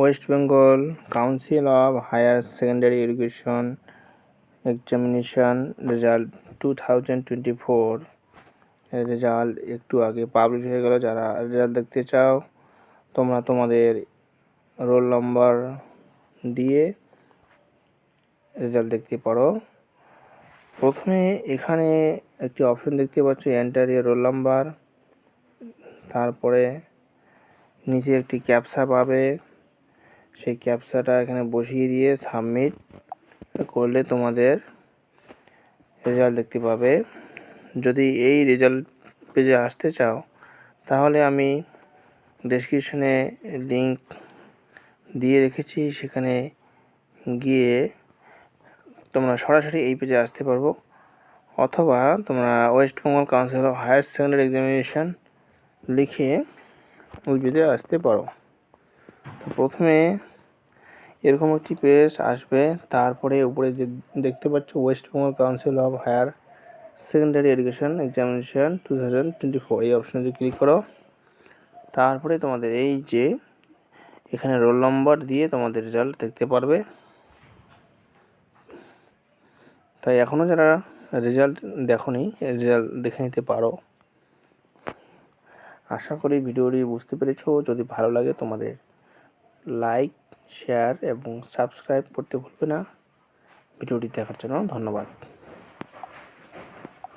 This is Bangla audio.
West Bengal council of higher secondary education examination result two thousand twenty four. Result একটু আগে পাবলিশ হয়ে গেল। যারা রেজাল্ট দেখতে চাও, তোমরা তোমাদের রোল নম্বর দিয়ে রেজাল্ট দেখতে পারো। প্রথমে এখানে একটি অপশন দেখতে পাচ্ছ, এন্টার ইয়ার রোল নাম্বার। তারপরে নিচে একটি ক্যাপসা পাবে। সেই ক্যাপসাটা এখানে বসিয়ে দিয়ে সাবমিট করলে তোমাদের রেজাল্ট দেখতে পাবে। যদি এই রেজাল্ট পেজে আসতে চাও, তাহলে আমি ডেসক্রিপশনে লিংক দিয়ে রেখেছি। সেখানে গিয়ে তোমরা সরাসরি এই পেজে আসতে পারব। অথবা তোমরা West Bengal council of higher secondary examination লিখে ওই পেজে আসতে পারো। প্রথমে এরকম একটি পেজ আসবে, তারপরে উপরে যে দেখতে পাচ্ছ West Bengal council of higher secondary education examination two thousand twenty four এই অপশানে ক্লিক করো। তারপরে তোমাদের এই যে এখানে রোল নম্বর দিয়ে তোমাদের রেজাল্ট দেখতে পারবে। তাই এখনও যারা রেজাল্ট দেখোনি রেজাল্ট দেখে নিতে পারো। আশা করি ভিডিওটি বুঝতে পেরেছ। যদি ভালো লাগে তোমাদের লাইক শেয়ার এবং সাবস্ক্রাইব করতে ভুলবে না। ভিডিওটি দেখার জন্য ধন্যবাদ।